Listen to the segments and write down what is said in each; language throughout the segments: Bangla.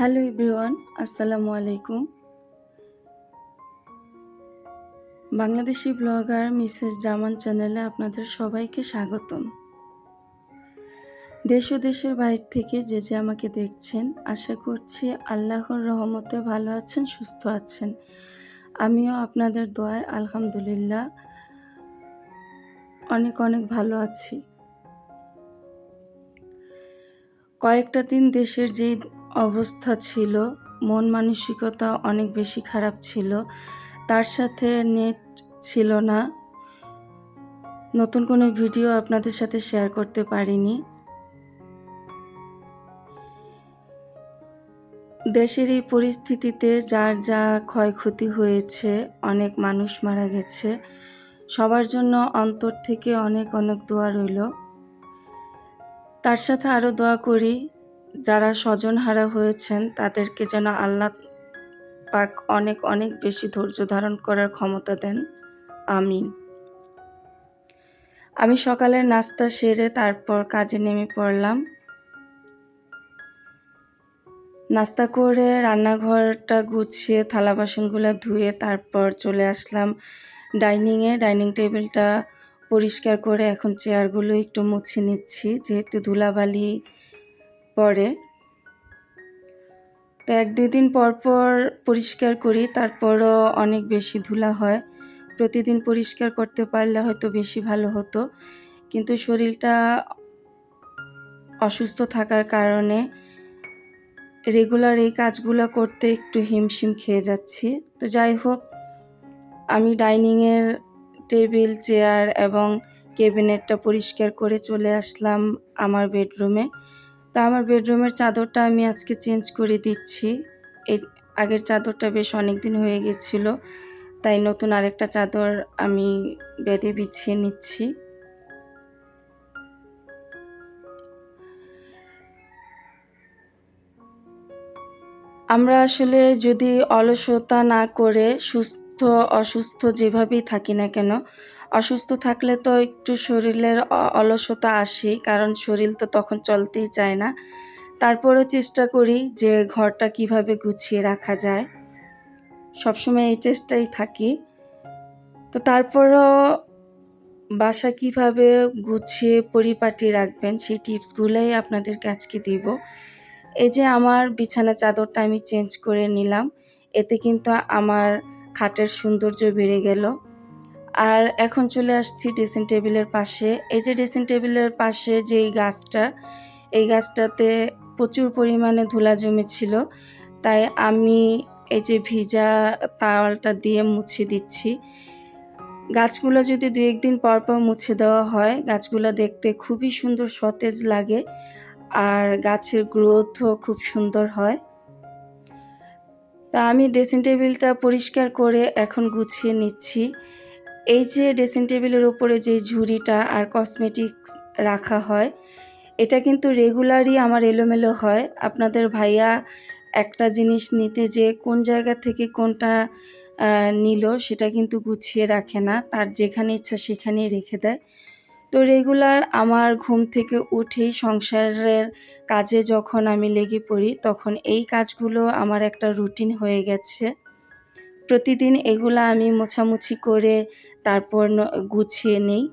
হ্যালো এভরিওয়ান, আসসালামু আলাইকুম। বাংলাদেশি ব্লগার মিসেস জামান চ্যানেলে আপনাদের সবাইকে স্বাগতম। দেশ ও দেশের বাইরে থেকে যে যে আমাকে দেখছেন, আশা করছি আল্লাহর রহমতে ভালো আছেন, সুস্থ আছেন। আমিও আপনাদের দোয়ায় আলহামদুলিল্লাহ অনেক অনেক ভালো আছি। কয়েকটা দিন দেশের যে অবস্থা ছিল, মন মানসিকতা অনেক বেশি খারাপ ছিল, তার সাথে নেট ছিল না। নতুন কোনো ভিডিও আপনাদের সাথে শেয়ার করতে পারিনি। দেশের এই পরিস্থিতিতে যার যা ক্ষয়ক্ষতি হয়েছে, অনেক মানুষ মারা গেছে। সবার জন্য অন্তর থেকে অনেক অনেক দোয়া রইল। তার সাথে আরও দোয়া করি, যারা স্বজনহারা হয়েছেন, তাদেরকে যেন আল্লাহ পাক অনেক অনেক বেশি ধৈর্য ধারণ করার ক্ষমতা দেন। আমিন। আমি সকালের নাস্তা সেরে তারপর কাজে নেমে পড়লাম। নাস্তা করে রান্নাঘরটা গুছিয়ে থালা বাসনগুলো ধুয়ে তারপর চলে আসলাম ডাইনিংয়ে। ডাইনিং টেবিলটা পরিষ্কার করে এখন চেয়ারগুলো একটু মুছে নিচ্ছি, যেহেতু ধুলাবালি পরে তো এক দুদিন পর পর পরিষ্কার করি, তারপরও অনেক বেশি ধুলা হয়। প্রতিদিন পরিষ্কার করতে পারলে হয়তো বেশি ভালো হতো, কিন্তু শরীরটা অসুস্থ থাকার কারণে রেগুলার এই কাজগুলো করতে একটু হিমশিম খেয়ে যাচ্ছি। তো যাই হোক, আমি ডাইনিংয়ের টেবিল, চেয়ার এবং কেবিনেটটা পরিষ্কার করে চলে আসলাম আমার বেডরুমে। তা আমার বেডরুমের চাদরটা আমি আজকে চেঞ্জ করে দিচ্ছি। এই আগের চাদরটা বেশ অনেক দিন হয়ে গেছিল, তাই নতুন আরেকটা চাদর আমি বেডে বিছিয়ে নিচ্ছি। আমরা আসলে যদি অলসতা না করে সুস্থ অসুস্থ যেভাবেই থাকি না কেন, অসুস্থ থাকলে তো একটু শরীরের অলসতা আসেই, কারণ শরীর তো তখন চলতেই চায় না। তারপরেও চেষ্টা করি যে ঘরটা কীভাবে গুছিয়ে রাখা যায়। সবসময় এই চেষ্টাই থাকি। তো তারপরও বাসা কীভাবে গুছিয়ে পরিপাটি রাখবেন, সেই টিপসগুলোই আপনাদেরকে আজকে দিব। এই যে আমার বিছানা চাদরটা আমি চেঞ্জ করে নিলাম, এতে কিন্তু আমার খাটের সৌন্দর্য বেড়ে গেল। আর এখন চলে আসছি ড্রেসিং টেবিলের পাশে। এই যে ড্রেসিং টেবিলের পাশে যে গাছটা, এই গাছটাতে প্রচুর পরিমাণে ধুলা জমেছিল। তাই আমি এই যে ভিজা তাওয়ালটা দিয়ে মুছে দিচ্ছি। গাছগুলো যদি দু একদিন পর পর মুছে দেওয়া হয়, গাছগুলো দেখতে খুবই সুন্দর সতেজ লাগে। আর গাছের গ্রোথও খুব সুন্দর হয়। তা আমি ড্রেসিং টেবিলটা পরিষ্কার করে এখন গুছিয়ে নিচ্ছি। এই যে ড্রেসিং টেবিলের ওপরে যে ঝুড়িটা আর কসমেটিক্স রাখা হয়, এটা কিন্তু রেগুলারই আমার এলোমেলো হয়। আপনাদের ভাইয়া একটা জিনিস নিতে যে কোন জায়গা থেকে কোনটা নিল সেটা কিন্তু গুছিয়ে রাখে না। তার যেখানে ইচ্ছা সেখানেই রেখে দেয়। তো রেগুলার আমার ঘুম থেকে উঠেই সংসারের কাজে যখন আমি লেগে পড়ি, তখন এই কাজগুলো আমার একটা রুটিন হয়ে গেছে। প্রতিদিন এগুলো আমি মোছামুছি করে তারপর গুছিয়ে নিই।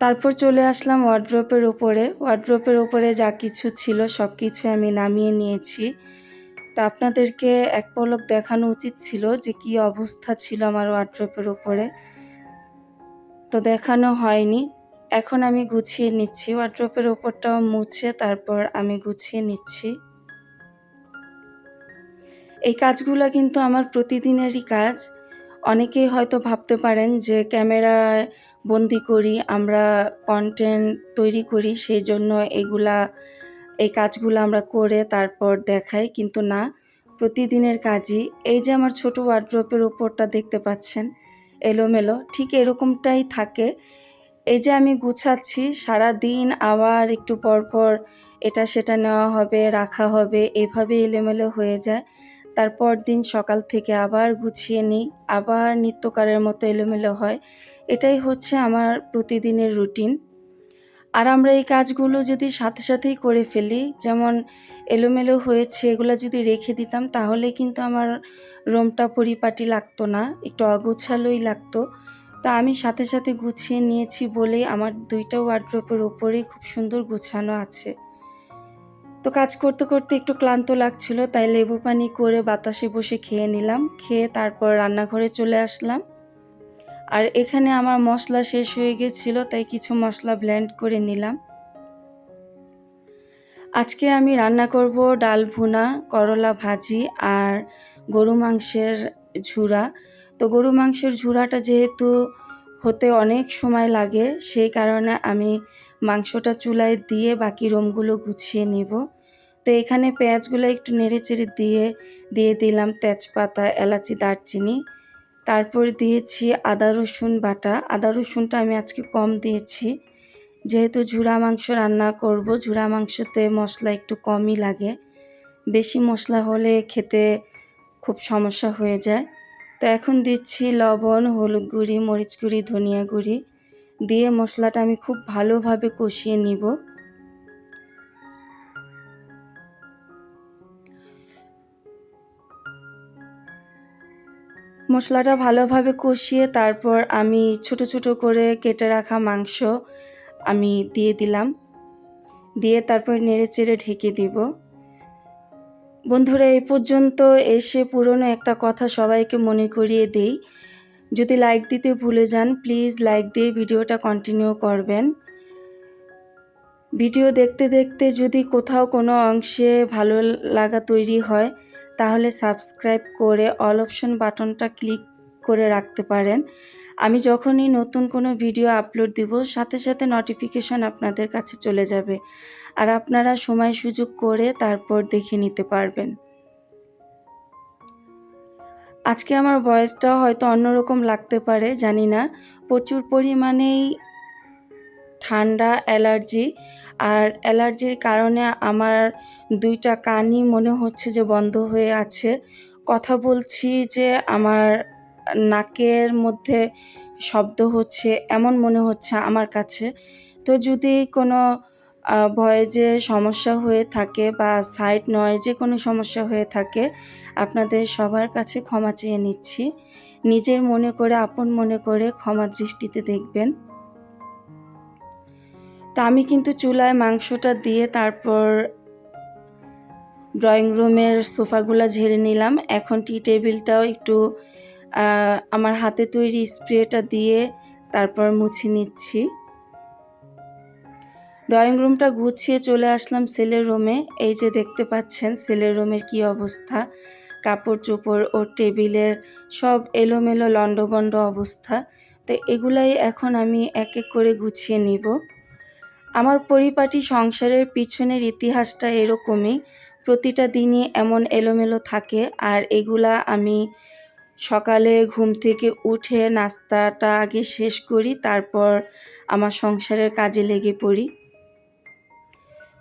তারপর চলে আসলাম ওয়ার্ড্রপের ওপরে ওয়ার্ড্রপের ওপরে যা কিছু ছিল সব কিছু আমি নামিয়ে নিয়েছি। তো আপনাদেরকে এক পলক দেখানো উচিত ছিল যে কি অবস্থা ছিল আমার ওয়ার্ড্রপের ওপরে তো দেখানো হয়নি। এখন আমি গুছিয়ে নিচ্ছি। ওয়ার্ড্রপের ওপরটাও মুছে তারপর আমি গুছিয়ে নিচ্ছি। এই কাজগুলো কিন্তু আমার প্রতিদিনেরই কাজ। অনেকেই হয়তো ভাবতে পারেন যে ক্যামেরায় বন্দি করি, আমরা কন্টেন্ট তৈরি করি, সেই জন্য এগুলা, এই কাজগুলো আমরা করে তারপর দেখাই, কিন্তু না, প্রতিদিনের কাজই। এই যে আমার ছোট ওয়ার্ড্রপের ওপরটা দেখতে পাচ্ছেন এলোমেলো, ঠিক এরকমটাই থাকে। এই যে আমি গুছাচ্ছি সারা দিন আবার একটু পর পর এটা সেটা নেওয়া হবে, রাখা হবে, এভাবে এলোমেলো হয়ে যায়। তারপর দিন সকাল থেকে আবার গুছিয়ে নিই, আবার নিত্যকারের মতো এলোমেলো হয়। এটাই হচ্ছে আমার প্রতিদিনের রুটিন। আর আমরা এই কাজগুলো যদি সাথে সাথেই করে ফেলি, যেমন এলোমেলো হয়েছে এগুলো যদি রেখে দিতাম, তাহলে কিন্তু আমার রোমটা পরিপাটি লাগতো না, একটু অগোছালোই লাগতো। তা আমি সাথে সাথে গুছিয়ে নিয়েছি বলেই আমার দুইটা ওয়ার্ড্রোপের ওপরেই খুব সুন্দর গুছানো আছে। তো কাজ করতে করতে একটু ক্লান্ত লাগছিল, তাই লেবু পানি করে বাতাসে বসে খেয়ে নিলাম, খেয়ে তারপর রান্নাঘরে চলে আসলাম। আর এখানে আমার মশলা শেষ হয়ে গেছিল, তাই কিছু মশলা ব্লেন্ড করে নিলাম। আজকে আমি রান্না করব ডাল ভুনা, করলা ভাজি আর গরু মাংসের ঝুরা। তো গরু মাংসের ঝুরাটা যেহেতু হতে অনেক সময় লাগে, সেই কারণে আমি মাংসটা চুলায় দিয়ে বাকি রোমগুলো গুছিয়ে নিব। তো এখানে পেঁয়াজগুলো একটু নেড়ে চেড়ে দিয়ে দিয়ে দিলাম তেজপাতা, এলাচি, দারচিনি। তারপর দিয়েছি আদা, রসুন বাটা। আদা, রসুনটা আমি আজকে কম দিয়েছি। যেহেতু ঝুরা মাংস রান্না করব, ঝুরা মাংসতে মশলা একটু কমই লাগে। বেশি মশলা হলে খেতে খুব সমস্যা হয়ে যায়। তো এখন দিচ্ছি লবণ, হলুদ গুঁড়ি, মরিচ গুঁড়ি, ধনিয়া গুঁড়ি। দিয়ে মশলাটা আমি খুব ভালোভাবে কষিয়ে নিব। মশলাটা ভালোভাবে কষিয়ে তারপর আমি ছোট ছোট করে কেটে রাখা মাংস আমি দিয়ে দিলাম। দিয়ে তারপর নেড়ে চেড়ে ঢেকে দিব। বন্ধুরা এই পর্যন্ত এসে পুরনো একটা কথা সবাইকে মনে করিয়ে দেই। যদি লাইক দিতে ভুলে যান প্লিজ লাইক দিয়ে ভিডিওটা কন্টিনিউ করবেন। ভিডিও দেখতে দেখতে যদি কোথাও কোনো অংশে ভালো লাগা তৈরি হয় তাহলে সাবস্ক্রাইব করে অল অপশন বাটনটা ক্লিক করে রাখতে পারেন। আমি যখনই নতুন কোনো ভিডিও আপলোড দিব, সাথে সাথে নোটিফিকেশন আপনাদের কাছে চলে যাবে। আর আপনারা সময় সুযোগ করে তারপর দেখে নিতে পারবেন। আজকে আমার ভয়েসটা হয়তো অন্যরকম লাগতে পারে, জানি না। প্রচুর পরিমাণেই ঠান্ডা, অ্যালার্জি। আর অ্যালার্জির কারণে আমার দুইটা কানই মনে হচ্ছে যে বন্ধ হয়ে আছে। কথা বলছি যে আমার নাকের মধ্যে শব্দ হচ্ছে, এমন মনে হচ্ছে আমার কাছে। তো যদি কোনো ভয়েজে সমস্যা হয়ে থাকে বা সাইড নয়, যে কোনো সমস্যা হয়ে থাকে, আপনাদের সবার কাছে ক্ষমা চেয়ে নিচ্ছি। নিজের মনে করে, আপন মনে করে ক্ষমা দৃষ্টিতে দেখবেন। তো আমি কিন্তু চুলায় মাংসটা দিয়ে তারপর ড্রয়িং রুমের সোফাগুলো ঝেড়ে নিলাম। এখন টি টেবিলটাও একটু আমার হাতে তৈরি স্প্রেটা দিয়ে তারপর মুছে নিচ্ছি। ড্রয়িং রুমটা গুছিয়ে চলে আসলাম সেলের রুমে। এই যে দেখতে পাচ্ছেন সেলের রুমের কি অবস্থা। কাপড় চোপড় ও টেবিলের সব এলোমেলো লণ্ডভণ্ড অবস্থা। তো এগুলাই এখন আমি এক এক করে গুছিয়ে নিব। আমার পরিপাটি সংসারের পিছনের ইতিহাসটা এরকমই। প্রতিটা দিনই এমন এলোমেলো থাকে আর এগুলা আমি সকালে ঘুম থেকে উঠে নাস্তাটা আগে শেষ করি, তারপর আমার সংসারের কাজে লেগে পড়ি।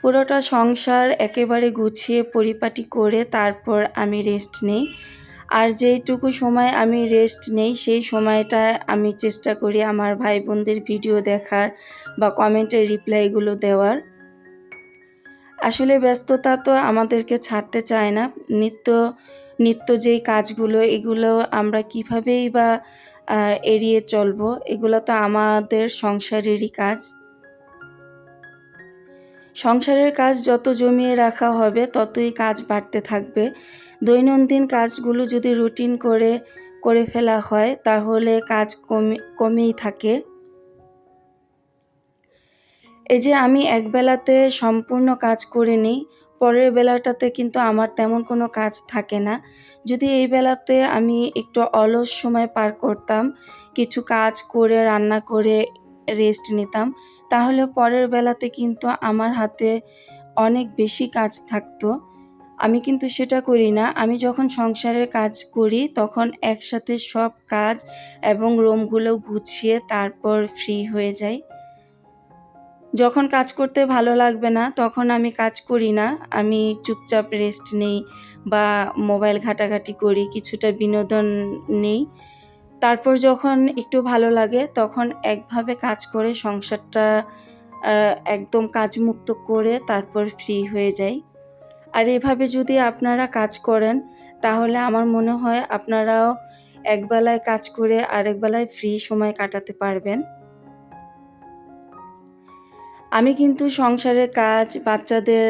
পুরোটা সংসার একেবারে গুছিয়ে পরিপাটি করে তারপর আমি রেস্ট নেই। আর যেইটুকু সময় আমি রেস্ট নেই, সেই সময়টায় আমি চেষ্টা করি আমার ভাই বোনদের ভিডিও দেখার বা কমেন্টের রিপ্লাইগুলো দেওয়ার। আসলে ব্যস্ততা তো আমাদেরকে ছাড়তে চায় না। নিত্য নিত্য যেই কাজগুলো, এগুলো আমরা কীভাবেই বা এড়িয়ে চলবো, এগুলো তো আমাদের সংসারেরই কাজ। সংসারের কাজ যত জমিয়ে রাখা হবে, ততই কাজ বাড়তে থাকবে। দৈনন্দিন কাজগুলো যদি রুটিন করে করে ফেলা হয়, তাহলে কাজ কমে, কমেই থাকে। এই যে আমি একবেলাতে সম্পূর্ণ কাজ করে নিই, পরের বেলাটাতে কিন্তু আমার তেমন কোনো কাজ থাকে না। যদি এই বেলাতে আমি একটু অলস সময় পার করতাম, কিছু কাজ করে, রান্না করে রেস্ট নিতাম। তাহলে পরের বেলাতে কিন্তু আমার হাতে অনেক বেশি কাজ থাকতো। আমি কিন্তু সেটা করি না। আমি যখন সংসারের কাজ করি, তখন একসাথে সব কাজ এবং রুমগুলো গুছিয়ে তারপর ফ্রি হয়ে যাই। যখন কাজ করতে ভালো লাগবে না, তখন আমি কাজ করি না। আমি চুপচাপ রেস্ট নেই বা মোবাইল ঘাটাঘাটি করি, কিছুটা বিনোদন নেই। তারপর যখন একটু ভালো লাগে, তখন একভাবে কাজ করে সংসারটা একদম কাজমুক্ত করে তারপর ফ্রি হয়ে যাই। আর এভাবে যদি আপনারা কাজ করেন, তাহলে আমার মনে হয় আপনারাও একবেলায় কাজ করে আরেক বেলায় ফ্রি সময় কাটাতে পারবেন। আমি কিন্তু সংসারের কাজ, বাচ্চাদের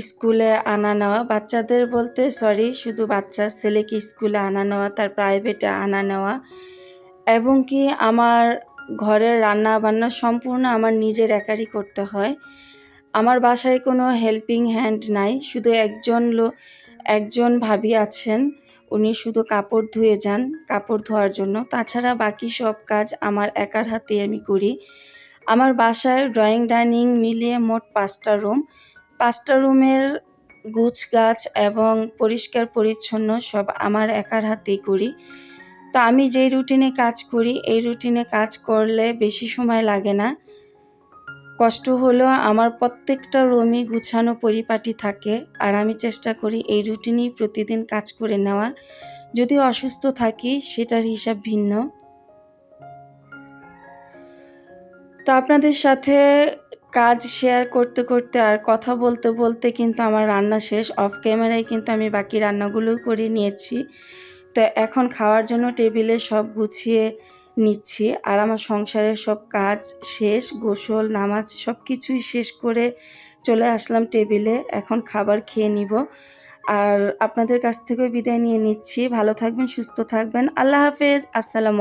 স্কুলে আনা নেওয়া। বাচ্চাদের বলতে সরি শুধু বাচ্চা, ছেলেকে স্কুলে আনা নেওয়া, তার প্রাইভেটে আনা নেওয়া। এবং কি আমার ঘরের রান্না বান্না সম্পূর্ণ আমার নিজের একারই করতে হয়। আমার বাসায় কোনো হেল্পিং হ্যান্ড নাই। শুধু একজন লো, একজন ভাবি আছেন। উনি শুধু কাপড় ধুয়ে যান, কাপড় ধোয়ার জন্য। তাছাড়া বাকি সব কাজ আমার একার হাতে আমি করি। আমার বাসায় ড্রয়িং ডাইনিং মিলিয়ে মোট পাঁচটা রুম পাঁচটা রুমের গুছ গাছ এবং পরিষ্কার পরিচ্ছন্ন সব আমার একার হাতেই করি। তো আমি যেই রুটিনে কাজ করি, এই রুটিনে কাজ করলে বেশি সময় লাগে না। কষ্ট হলেও আমার প্রত্যেকটা রুমই গুছানো পরিপাটি থাকে আর আমি চেষ্টা করি এই রুটিনেই প্রতিদিন কাজ করে নেওয়ার। যদি অসুস্থ থাকি, সেটার হিসাব ভিন্ন। তো আপনাদের সাথে কাজ শেয়ার করতে করতে আর কথা বলতে বলতে কিন্তু আমার রান্না শেষ। অফ ক্যামেরায় কিন্তু আমি বাকি রান্নাগুলোও করে নিয়েছি। তো এখন খাওয়ার জন্য টেবিলে সব গুছিয়ে নিচ্ছি আর আমার সংসারের সব কাজ শেষ, গোসল, নামাজ সব কিছুই শেষ করে চলে আসলাম টেবিলে। এখন খাবার খেয়ে নিব। আর আপনাদের কাছ থেকেও বিদায় নিয়ে নিচ্ছি। ভালো থাকবেন, সুস্থ থাকবেন। আল্লাহ হাফেজ। আসসালামু